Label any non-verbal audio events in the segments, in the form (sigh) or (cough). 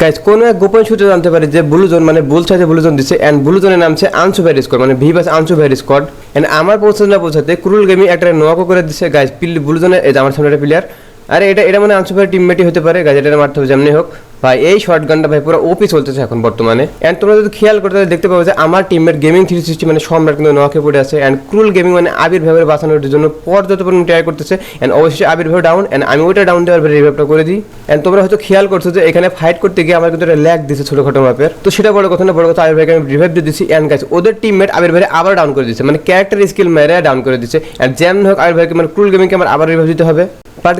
Guys কোনো এক গোপন সূত্রে জানতে পারি যে ব্লু জোন মানে বুল সাইজে ব্লু জোন দিচ্ছে অ্যান্ড ব্লু জোনের নাম হচ্ছে আনসু ভ্যারি স্কোয়াড মানে ভি বাস আনসু ভ্যারি স্কোয়াড অ্যান্ড আমার পৌঁছাতে না পৌঁছাতে ক্রুল গেমি একটা নোয়াকো করে দিচ্ছে গাইজ পিল ব্লু জোনের আমার সামনে একটা প্লেয়ার আরে এটা এটা মানে আনসু ভ্যারি টিমমেটই হতে পারে। গাইজ এটা মারতে হবে যেমনি হোক। ভাই, এই শর্ট গানটা ভাই পুরো ওপি চলতেছে এখন বর্তমানে। অ্যান্ড তোমরা যদি খেয়াল করতে দেখতে পাবো যে আমার টিমের গেমিং থ্রি সিক্সটি মানে সম্রাট কিন্তু নোয়াকে পড়ে আছে। অ্যান্ড ক্রুল গেমিং মানে আবির ভাবের বাঁচানোর জন্য পর্যাপ্ত পরিমাণ ট্রাই করতেছে। অ্যান্ড অবশ্যই আবির ভাবে ডাউন অ্যান্ড আমি ওইটা ডাউন দেওয়ার রিভাইভটা করে দিই। অ্যান্ড তোমরা হয়তো খেয়াল করছ যে এখানে ফাইট করতে গিয়ে আমার কিন্তু একটা ল্যাগ দিচ্ছে ছোটখাটো মাপের তো সেটা বড় কথা না, বড় কথা আবির ভাইকে আমি রিভাইভ দিয়ে দিচ্ছি অ্যান্ড গাছ ওদের টিমমেট আবির ভাই আবার ডাউন করে দিচ্ছে মানে ক্যারেক্টার স্কিল মেরে ডাউন করে দিচ্ছে অ্যান্ড যেমন হোক, আবির ভাইকে মানে ক্রুল গেমিংকে আমার আবার রিভাইভ দিতে হবে।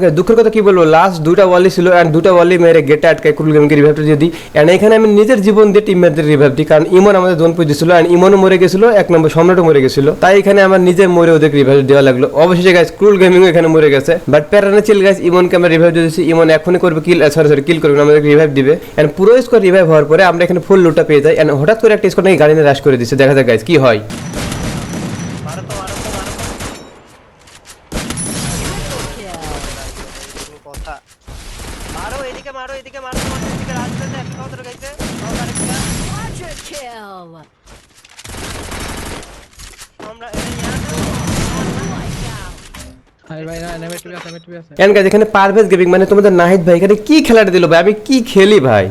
গাইস দুঃখের কথা কি বলব? লাস্ট দুটা ওয়ালি ছিল অ্যান্ড দুটা ওয়ালি মেরে গেটে আটকায় ক্রুল গেমিংকে রিভাইভটা দিয়ে দিই। অ্যান্ড এখানে আমি নিজের জীবন দিয়ে টিমমেটদের রিভাইভ দিই। কারণ ইমন আমাদের জোন পুজ দিছিল অ্যান্ড ইমনও মরে গেছিল, এক নম্বর সম্রাটও মরে গেছিল। তাই এখানে আমার নিজে মরে ওদের রিভাইভ দেওয়া লাগল। অবশেষে গাইস ক্রুল গেমিং এখানে মরে গেছে। বাট প্যারানে চিল গাইস ইমনকে আমরা রিভাইভ দিয়েছি। ইমন এখনই করবে কিল সরি সরি কিল করবে আমাদের রিভাইভ দিবে। অ্যান্ড পুরো স্কোর রিভাইভ হওয়ার পরে আমরা এখানে ফুল লুটটা পেয়ে যাই। অ্যান্ড হঠাৎ করে একটা স্কোর নাকি গাড়ি নিয়ে রাশ করে দিচ্ছে দেখা যাক গাইস কি হয় মারো তো মারো তো মারো তো কোনো কথা মারো এদিকে মারো এদিকে মারো এদিকে রাস্তাতে একটা Quadra kill! আমরা পারভেজ গেমিং মানে তোমাদের নাহিদ ভাই এখানে কি খেলাটা দিল ভাই? আমি কি খেলি ভাই?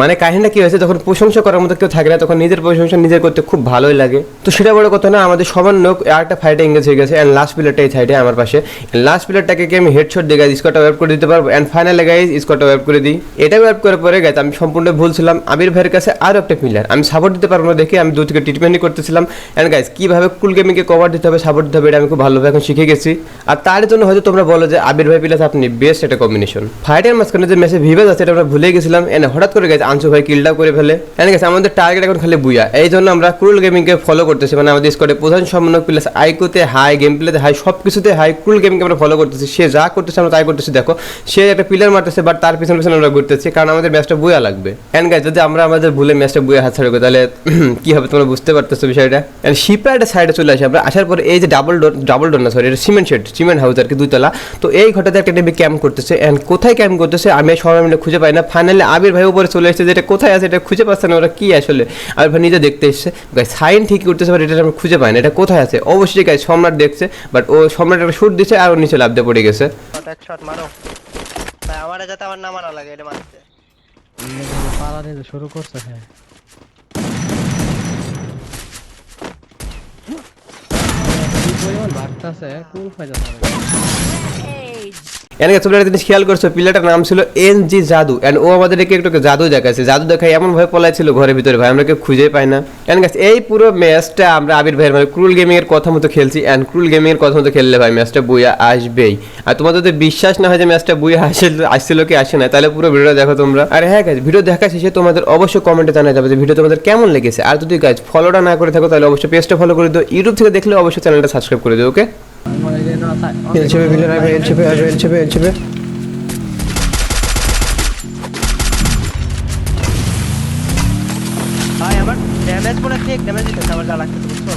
মানে কাহিনীটা কি হয়েছে, যখন প্রশংসা করার মতো কেউ থাকে না, তখন নিজের প্রশংসা নিজের করতে খুব ভালোই লাগে। তো সেটা বড় কথা না, আমাদের সবার আর একটা ফাইটে এঙ্গেজ হয়ে গেছে অ্যান্ড লাস্ট প্লেয়ারটা এই সাইডে আমার পাশে। লাস্ট প্লেয়ারটাকে কি আমি হেডশট দিয়ে গাইজ স্কোয়ারটা ওয়েব করে দিতে পারব? অ্যান্ড ফাইনালে গাইজ স্কোয়ারটা ওয়েব করে দিই। এটা ওয়েব করার পরে গাইজ আমি সম্পূর্ণ ভুল ছিলাম। আবির ভাইয়ের কাছে আরও একটা প্লেয়ার আমি সাপোর্ট দিতে পারব না দেখে, আমি দু থেকে ট্রিটমেন্টই করতেছিলাম। অ্যান্ড গাইজ কীভাবে কুল গেমিংকে কভার দিতে হবে সাপোর্ট দিতে হবে, এটা আমি খুব ভালোভাবে এখন শিখে গেছি। আর তার জন্য হয়তো তোমরা বলো যে, আবির ভাই প্লাস আপনি বেস্ট একটা কম্বিনেশন ফাইটের মাঝখানে যে মেসে ভিভেজ আছে, এটা আমরা ভুলে গেছিলাম। এন্ড হঠাৎ করে গেছে আনসু ভাই কিলটা করে ফেলে। এন্ড গেছে আমাদের টার্গেট এখন খালি বুয়া এই জন্য আমরা ক্রুল গেমিংকে ফলো করতেছি। মানে আমাদের স্কোয়াডে প্রধান সম্মানক প্লাস আইকোতে হাই গেম প্লেতে হাই সব কিছুতে হাই ক্রুল গেমিংকে আমরা ফলো করতেছি। সে যা করতেছে, আমরা তাই করতেছি। দেখো, সে একটা পিলার মারতেছে বাট তার পিছনে পিছনে আমরা ঘুরতেছি, কারণ আমাদের ম্যাচটা বুয়া লাগবে। এন্ড গাইজ যদি আমরা আমাদের ভুলে ম্যাচটা বুয়া হাত ছাড়বো তাহলে (clears throat) কি হবে তোমরা বুঝতে পারতেছো বিষয়টা? এন্ড শিপের একটা সাইডে চলে আসি। আমরা আসার পরে এই যে ডাবল ডোর ডাবল ডোর না সরি এটা সিমেন্ট শেড সিমেন্ট হাউস আর কি, দুইতলা। তো এই ঘরটাতে একটা ক্যাম্প করতেছে। এন্ড কোথায় ক্যাম্প করতেছে, আমি সবাই মিলে খুঁজে পাই না। ফাইনালি আবির ভাই উপরে চলে এসেছে। যেটা কোথায় আছে এটা খুঁজে পাচ্ছে না ওরা কি আসলে? আবির ভাই নিজে দেখতে এসছে। সাইন ঠিকই করতেছে বাট এটা আমি খুঁজে পাই না। এটা কোথায় আছে? অবশ্যই গাই সম্রাট দেখছে বাট ও সম্রাট একটা শুট দিচ্ছে আর ওর নিচে লাভ দিয়ে পড়ে গেছে। শট মারো। ভাই আমার যাতে আমার না মারা লাগে এটা মারতে। পালা নিতে শুরু করছে হ্যাঁ। পরিমাণ বাড়তাছে কুল পাই এখানে তোমরা জিনিস খেয়াল করছ, পিলাটার নাম ছিল এন জি জাদু। এন্ড ও আমাদেরকে একটু জাদু দেখাচ্ছে জাদু দেখায় এমন ভাবে পলাই ছিল ঘরের ভিতরে, ভাই, আমরা কেউ খুঁজে পাই না। এন্ড গাছ এই পুরো ম্যাচটা আমরা আবির ভাইয়ের মানে ক্রুল গেমিং এর কথা মতো খেলছি। এন্ড ক্রুল গেমিং এর কথা মতো খেললে, ভাই, ম্যাচটা বইয়া আসবেই। আর তোমাদের যদি বিশ্বাস না হয় যে ম্যাচটা বইয়া আসছিল আসছিল কি আসে না তাহলে পুরো ভিডিও দেখো তোমরা। আর হ্যাঁ গাছ ভিডিও দেখা শেষে তোমাদের অবশ্যই কমেন্টে জানা যাবে যে ভিডিও তোমাদের কেমন লেগেছে। আর যদি গাছ ফলোটা না করে থাকো, তাহলে অবশ্যই পেজটা ফলো করে দিও। ইউটিউব থেকে দেখলে অবশ্যই চ্যানেলটা সাবস্ক্রাইব করে দিও ওকে এল চেপে আসবে এল চেপে ভাই আমার ড্যামেজ করে ঠিক ড্যামেজ দিতেছে আমার যা লাগতেছে বুঝছ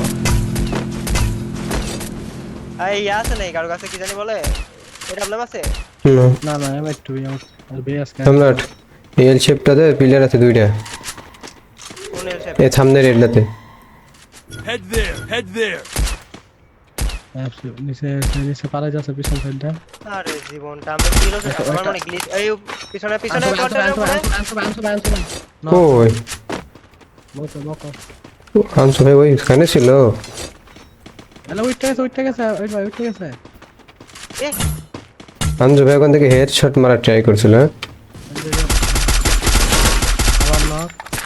এই ইয়ে আছে নাই কারও কাছে কি জানি বলে? এটা প্রবলেম আছে? না না আর সম্রাট এল শেপটাতে পিলার আছে দুইটা। কোন শেপ there, head there. নিচে নিচে পালা যাচ্ছে পিছন সাইডটা আরে জীবনটা আমি কিলো আমার মনে গ্লিচ এই পিছনে পিছনে আনসো কোয়ার্টারের আনসো উপরে আনসো আনসো আনসো আনসো ওই মতো মতো আনসু ভাই ওইখানে ছিল। হ্যালো উইটটা গেছে উইটটা গেছে। ওই ভাই উইটটা গেছে। এ। আনসু ভাই ওখান থেকে হেড শট মারার ট্রাই করছিল হ্যাঁ?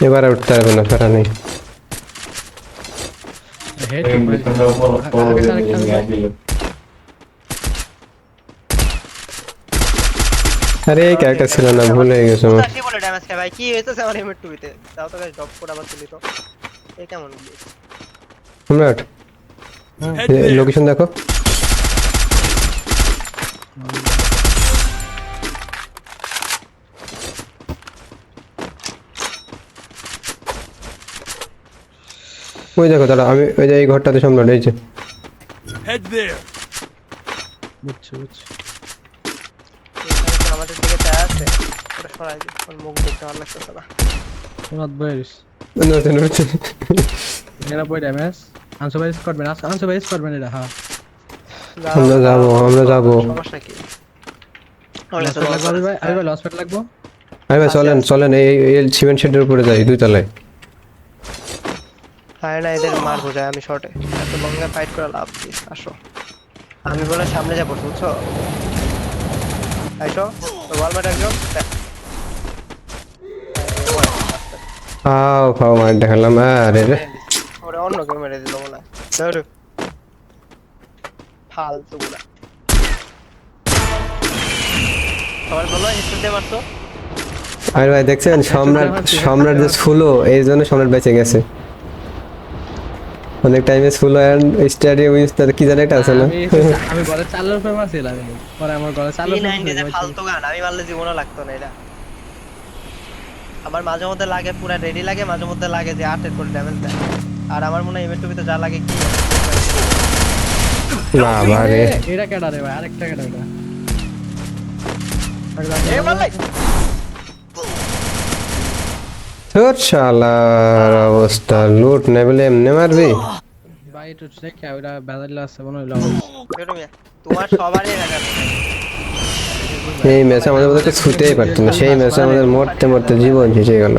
এবার উঠতে পারবে না ফেরা নেই। আরেকটা আরে এই ক্যারেক্টার ছিল না ভুল হয়ে গেছে আমার কি বলে ড্যামেজ খায় ভাই কি হইতেছে আমার এমএট টুবিতে তাও তো গাইস ড্রপ করে আবার তুলি তো এই কেমন? সম্রাট লোকেশন দেখো ওই দেখো দাঁড়া আমি ওই যে এই ঘরটাতে সম্রাট এই যে। Head there. বুঝছি বুঝছি। আমাদের দিকে আছে। ওটা সরাই ওর মুখ দেখতে ভালো লাগতেছে না। তোমার বয়স নতুন নতুন এরা বই ড্যামেজ বাইস বাইস হ্যাঁ। আমরা যাব, আমরা যাব। সমস্যা কি? লাগবো ভাই। লস লাগবো? আরে ভাই চলেন চলেন এই এই সিমেন্ট শেডের উপরে যাই দুই তলায়। হ্যাঁ না এদের মার বোঝায় আমি শর্টে এত লঙ্গে ফাইট করা লাভ কি? আসো। আমি বলে সামনে যাব বুঝছ? আইসো ওয়ালমেট একজন। আও ফাও মার দেখালাম আরে রে। ওরে অন্য কেউ মেরে দিল মনে হয়। ফালতু গুলা। সবাই বলো হেডশট দিয়ে মারছো? আরে ভাই দেখছেন সম্রাট সম্রাট যে ছুলো এই জন্য সম্রাট বেঁচে গেছে। অনেক টাইমে ছুলো এন্ড স্টাডিয়াম তার কি জানে একটা আছে না? আমি আমি ঘরে চালের উপরে মারছিলাম আমি। পরে আমার ঘরে চালের ই উপরে যে ফালতু গান আমি মারলে জীবনও লাগতো না এটা। আমার মাঝে মধ্যে লাগে পুরা রেডি লাগে মাঝে মধ্যে লাগে যে আটের করে ড্যামেজ দেয়। আর আমার মনে হয় ইভেন্ট টুবিতে যা লাগে কি বাবা রে। এটা কেডা রে ভাই? আরেকটা কেডা এটা? এ মারলাই তোর শালার অবস্থা। লুট বলে এমনি মারবি? ভাই একটু ওটা মনে তোমার সবারই রাখা এই ম্যাচে আমাদের মধ্যে ছুতেই পারতো না। সেই ম্যাচে আমাদের মরতে মরতে জীবন শেষ হয়ে গেল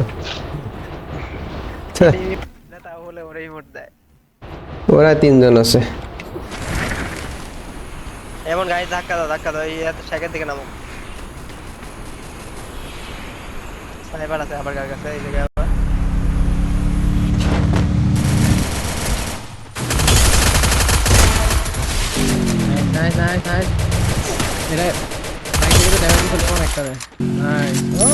ওরাই ওরা তিনজন আছে। এমন গাড়ি ধাক্কা দাও ধাক্কা দাও এই এত সেকেন্ড থেকে নামো। স্নাইপার আছে আবার গাড়ি কাছে এই জায়গায় আবার নাইস নাইস নাইস এটা এক দিকে ড্যামেজ দিতে কোন একটা রে নাইস ও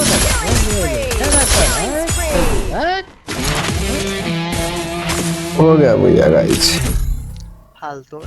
हो गया भैया गाइस ফালতু